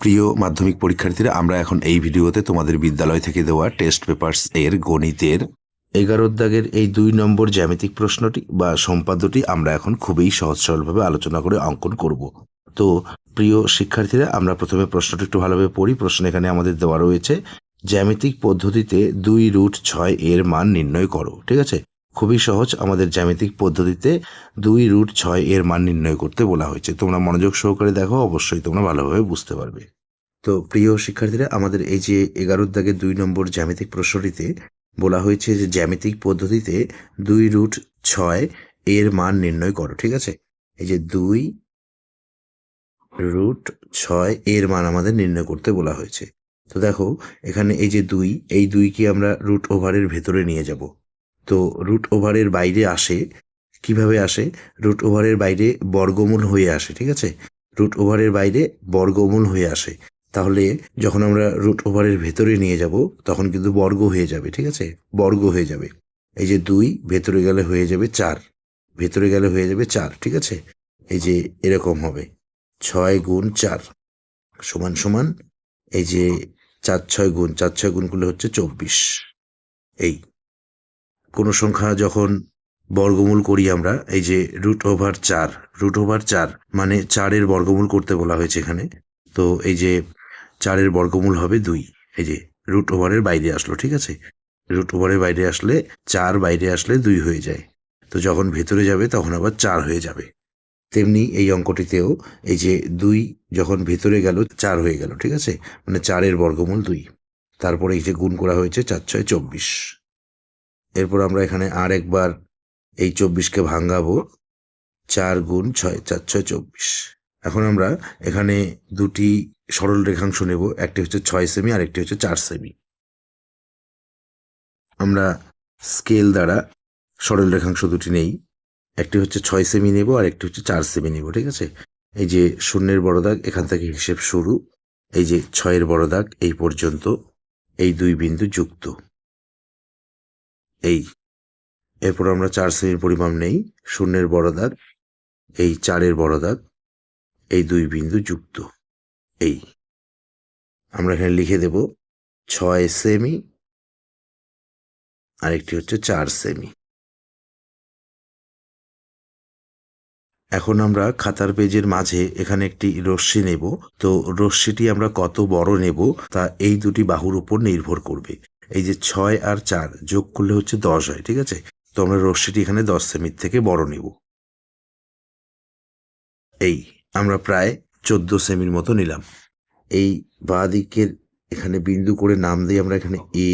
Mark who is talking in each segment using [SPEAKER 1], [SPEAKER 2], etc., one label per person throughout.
[SPEAKER 1] প্রিয় মাধ্যমিক পরীক্ষার্থীরা, আমরা এখন এই ভিডিওতে তোমাদের বিদ্যালয় থেকে দেওয়া টেস্ট পেপার্স এর গণিতের এগারো দাগের এই দুই নম্বর জ্যামিতিক প্রশ্নটি বা সম্পাদ্যটি আমরা এখন খুবই সহজ সরলভাবে আলোচনা করে অঙ্কন করব। তো, প্রিয় শিক্ষার্থীরা, আমরা প্রথমে প্রশ্নটি একটু ভালোভাবে পড়ি। প্রশ্ন এখানে আমাদের দেওয়া রয়েছে, জ্যামিতিক পদ্ধতিতে দুই রুট ছয় এর মান নির্ণয় করো, ঠিক আছে? খুবই সহজ আমাদের জ্যামিতিক পদ্ধতিতে দুই রুট ছয় এর মান নির্ণয় করতে বলা হয়েছে। তোমরা মনোযোগ সহকারে দেখো, অবশ্যই তোমরা ভালোভাবে বুঝতে পারবে। তো প্রিয় শিক্ষার্থীরা, আমাদের এই যে এগারোর দাগের দুই নম্বর জ্যামিতিক প্রশ্নটিতে বলা হয়েছে যে জ্যামিতিক পদ্ধতিতে দুই রুট ছয় এর মান নির্ণয় করো, ঠিক আছে? এই যে দুই রুট ছয় এর মান আমাদের নির্ণয় করতে বলা হয়েছে। তো দেখো, এখানে এই যে দুই, এই দুইকে আমরা রুট ওভারের ভেতরে নিয়ে যাব। তো রুট ওভারের বাইরে আসে, কীভাবে আসে? রুট ওভারের বাইরে বর্গমূল হয়ে আসে, ঠিক আছে? রুট ওভারের বাইরে বর্গমূল হয়ে আসে। তাহলে যখন আমরা রুট ওভারের ভেতরে নিয়ে যাব, তখন কিন্তু বর্গ হয়ে যাবে, ঠিক আছে? বর্গ হয়ে যাবে। এই যে দুই, ভেতরে গেলে হয়ে যাবে চার। ভেতরে গেলে হয়ে যাবে চার, ঠিক আছে? এই যে এরকম হবে। ছয় গুণ চার সমান সমান, এই যে চার ছয় গুণ, চার ছয় গুণগুলো হচ্ছে চব্বিশ। এই কোনো সংখ্যা যখন বর্গমূল করি আমরা, এই যে রুট ওভার চার রুট ওভার চার মানে চারের বর্গমূল করতে বলা হয়েছে এখানে, তো এই যে চারের বর্গমূল হবে দুই, এই যে রুট ওভারের বাইরে আসলো, ঠিক আছে? রুট ওভারের বাইরে আসলে চার বাইরে আসলে দুই হয়ে যায়, তো যখন ভেতরে যাবে তখন আবার চার হয়ে যাবে। তেমনি এই অঙ্কটিতেও এই যে দুই যখন ভেতরে গেল, চার হয়ে গেল, ঠিক আছে? মানে চারের বর্গমূল দুই, তারপরে এই যে গুণ করা হয়েছে চার ছয় চব্বিশ। এরপর আমরা এখানে আর একবার এই চব্বিশকে ভাঙাবো। চার গুণ ছয়, চার, ছয়, চব্বিশ। এখন আমরা এখানে দুটি সরল রেখাংশ নেব, একটি হচ্ছে ছয় সেমি আর একটি হচ্ছে চার সেমি আমরা স্কেল দ্বারা সরল রেখাংশ দুটি নেই, একটি হচ্ছে ছয় সেমি নেব আর একটি হচ্ছে চার সেমি নেব, ঠিক আছে? এই যে শূন্যের বড় দাগ, এখান থেকে হিসেব শুরু। এই যে ছয়ের বড় দাগ, এই পর্যন্ত এই দুই বিন্দু যুক্ত। এই। এরপর আমরা চার সেমির পরিমাণ নেই। শূন্যের বড় দাগ এই চারের বড় দাগ এই দুই বিন্দু যুক্ত, এই। আমরা এখানে লিখে দেব ছয় সেমি আরেকটি হচ্ছে চার সেমি এখন আমরা খাতার পেজের মাঝে এখানে একটি রশ্মি নেব। তো রশ্মিটি আমরা কত বড় নেব তা এই দুটি বাহুর উপর নির্ভর করবে। এই যে ছয় আর চার যোগ করলে হচ্ছে দশ হয়, ঠিক আছে? তো আমরা রশ্মিটি এখানে দশ সেমির থেকে বড় নেব। এই আমরা প্রায় চোদ্দ সেমির মতো নিলাম। এই বাঁ দিকের এখানে বিন্দু করে নাম দিই আমরা এখানে এ,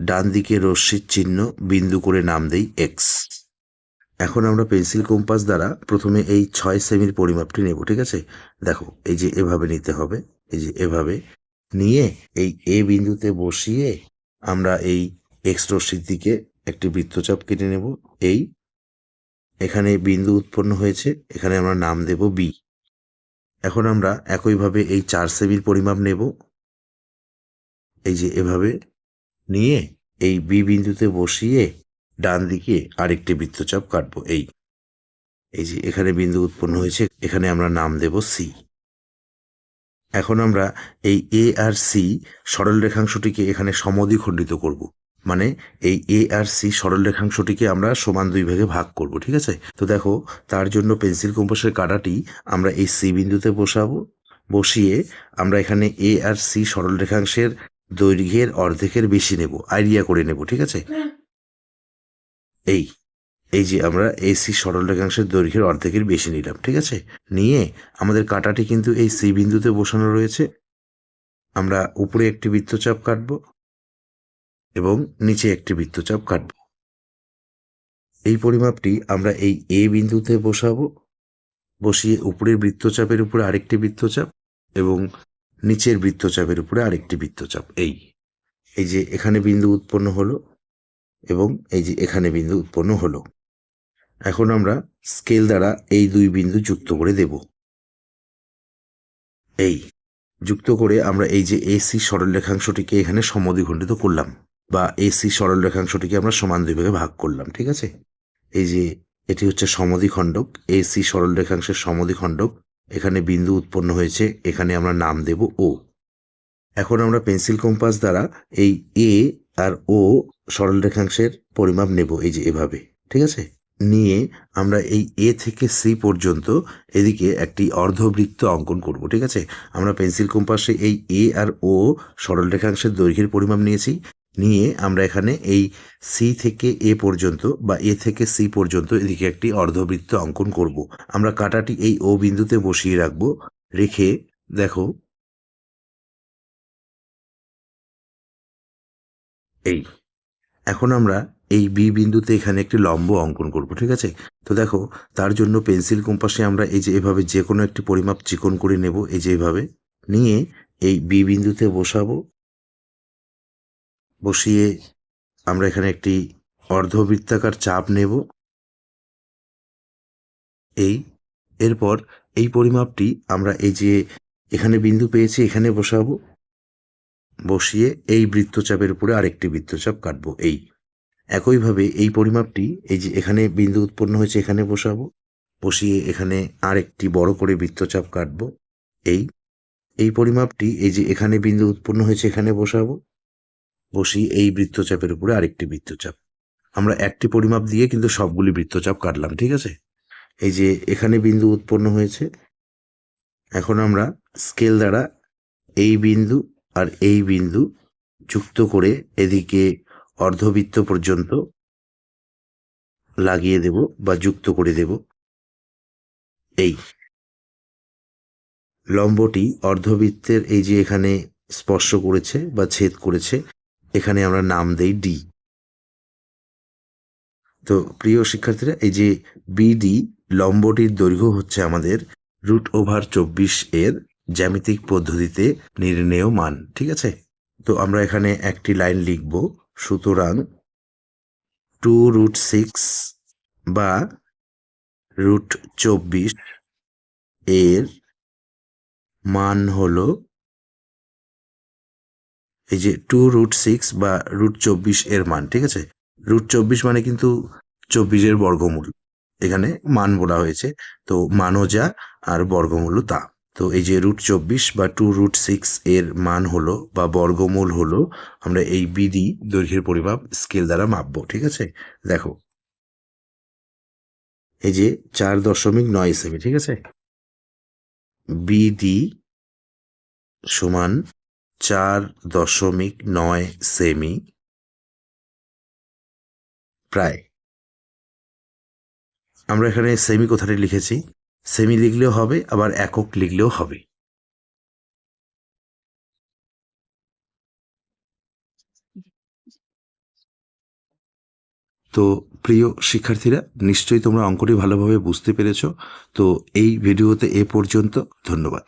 [SPEAKER 1] ডান দিকে রশ্মির চিহ্ন বিন্দু করে নাম দেই এক্স। এখন আমরা পেন্সিল কম্পাস দ্বারা প্রথমে এই ছয় সেমির পরিমাপটি নেব, ঠিক আছে? দেখো, এই যে এভাবে নিতে হবে, এই যে এভাবে নিয়ে এই এ বিন্দুতে বসিয়ে আমরা এই এক্স রশ্মির দিকে একটি বৃত্তচাপ কেটে নেব। এই এখানে বিন্দু উৎপন্ন হয়েছে, এখানে আমরা নাম দেব বি এখন আমরা একইভাবে এই চার সেমির পরিমাপ নেব। এই যে এভাবে নিয়ে এই বি বিন্দুতে বসিয়ে ডান দিকে আরেকটি বৃত্তচাপ কাটবো, এই। এই যে এখানে বিন্দু উৎপন্ন হয়েছে, এখানে আমরা নাম দেব সি এখন আমরা এই এ আর সি সরল রেখাংশটিকে এখানে সমদ্বিখণ্ডিত করব। মানে এই এ আর সি সরল রেখাংশটিকে আমরা সমান দুই ভাগে ভাগ করব ঠিক আছে? তো দেখো তার জন্য পেন্সিল কম্পাসের কাঁটাটি আমরা এই সি বিন্দুতে বসাবো। বসিয়ে আমরা এখানে এ আর সি সরল রেখাংশের দৈর্ঘ্যের অর্ধেকের বেশি নেব আইডিয়া করে নেব ঠিক আছে? এই। এই যে আমরা এসি সরল রেখাংশের দৈর্ঘ্যের অর্ধেকের বেশি নিলাম, ঠিক আছে? নিয়ে আমাদের কাঁটাটি কিন্তু এই সি বিন্দুতে বসানো রয়েছে। আমরা উপরে একটি বৃত্তচাপ কাটব এবং নিচে একটি বৃত্তচাপ কাটব। এই পরিমাপটি আমরা এই এ বিন্দুতে বসাবো। বসিয়ে উপরের বৃত্তচাপের উপরে আরেকটি বৃত্তচাপ এবং নিচের বৃত্তচাপের উপরে আরেকটি বৃত্তচাপ, এই। এই যে এখানে বিন্দু উৎপন্ন হলো এবং এই যে এখানে বিন্দু উৎপন্ন হলো। এখন আমরা স্কেল দ্বারা এই দুই বিন্দু যুক্ত করে দেব। এই, যুক্ত করে আমরা এই যে এসি সরল রেখাংশটিকে এখানে সমদ্বিখণ্ডিত করলাম বা এসি সরল রেখাংশটিকে আমরা সমান দুই ভাগে ভাগ করলাম, ঠিক আছে? এই যে এটি হচ্ছে সমদ্বিখণ্ডক এসি সরল রেখাংশের সমদ্বিখণ্ডক, এখানে বিন্দু উৎপন্ন হয়েছে, এখানে আমরা নাম দেব ও এখন আমরা পেন্সিল কম্পাস দ্বারা এই এ আর ও সরল রেখাংশের পরিমাপ নেব এই যে এভাবে, ঠিক আছে? নিয়ে আমরা এই এ থেকে সি পর্যন্ত এদিকে একটি অর্ধবৃত্ত অঙ্কন করব, ঠিক আছে? আমরা পেন্সিল কম্পাসে এই এ আর ও সরল রেখাংশের দৈর্ঘ্যের পরিমাপ নিয়েছি। নিয়ে আমরা এখানে এই সি থেকে এ পর্যন্ত বা এ থেকে সি পর্যন্ত এদিকে একটি অর্ধবৃত্ত অঙ্কন করব। আমরা কাটাটি এই ও বিন্দুতে বসিয়ে রাখব। রেখে দেখো, এই। এখন আমরা এই বি বিন্দুতে এখানে একটি লম্ব অঙ্কন করব, ঠিক আছে? তো দেখো, তার জন্য পেন্সিল কম্পাসে আমরা এই যে এভাবে যে কোনো একটি পরিমাপ চিকন করে নেব, এই যে এভাবে। নিয়ে এই বি বিন্দুতে বসাবো। বসিয়ে আমরা এখানে একটি অর্ধবৃত্তাকার চাপ নেব। এই, এরপর এই পরিমাপটি আমরা এই যে এখানে বিন্দু পেয়েছি, এখানে বসাবো। বসিয়ে এই বৃত্তচাপের উপরে আরেকটি বৃত্তচাপ কাটবো, এই। একইভাবে এই পরিমাপটি, এই যে এখানে বিন্দু উৎপন্ন হয়েছে, এখানে বসাবো। বসিয়ে এখানে আরেকটি বড় করে বৃত্তচাপ কাটবো। এই এই পরিমাপটি, এই যে এখানে বিন্দু উৎপন্ন হয়েছে, এখানে বসাবো। বসিয়ে এই বৃত্তচাপের উপরে আরেকটি বৃত্তচাপ। আমরা একটি পরিমাপ দিয়ে কিন্তু সবগুলি বৃত্তচাপ কাটলাম, ঠিক আছে? এই যে এখানে বিন্দু উৎপন্ন হয়েছে, এখন আমরা স্কেল দ্বারা এই বিন্দু আর এই বিন্দু যুক্ত করে এদিকে অর্ধবৃত্ত পর্যন্ত লাগিয়ে দেব বা যুক্ত করে দেব। এই লম্বটি অর্ধবৃত্তের এই যে এখানে স্পর্শ করেছে বা ছেদ করেছে, এখানে আমরা নাম দেই ডি তো প্রিয় শিক্ষার্থীরা, এই যে বিডি লম্বটির দৈর্ঘ্য হচ্ছে আমাদের রুট ওভার চব্বিশ এর জ্যামিতিক পদ্ধতিতে নির্ণেয় মান, ঠিক আছে? তো আমরা এখানে একটি লাইন লিখব সুতরাং টু রুট সিক্স বা রুট চব্বিশ এর মান হলো এই যে টু রুট সিক্স বা রুট চব্বিশ এর মান, ঠিক আছে? রুট চব্বিশ মানে কিন্তু চব্বিশের বর্গমূল। এখানে মান বলা হয়েছে, তো মানও যা আর বর্গমূল তা। তো এই যে রুট চব্বিশ বা টু রুট সিক্স এর মান হলো বা বর্গমূল হলো, আমরা এই বিডি দৈর্ঘ্যের পরিমাপ স্কেল দ্বারা মাপবো, ঠিক আছে? দেখো। এই যে চার দশমিক নয় সেমি, ঠিক আছে? বিডি সমান চার দশমিক নয় সেমি প্রায়। আমরা এখানে সেমি কথাটি লিখেছি? সেমি লিখলেও হবে, আবার একক লিখলেও হবে। তো প্রিয় শিক্ষার্থীরা, নিশ্চয়ই তোমরা অঙ্কটি ভালোভাবে বুঝতে পেরেছ। তো এই ভিডিওতে এ পর্যন্ত, ধন্যবাদ।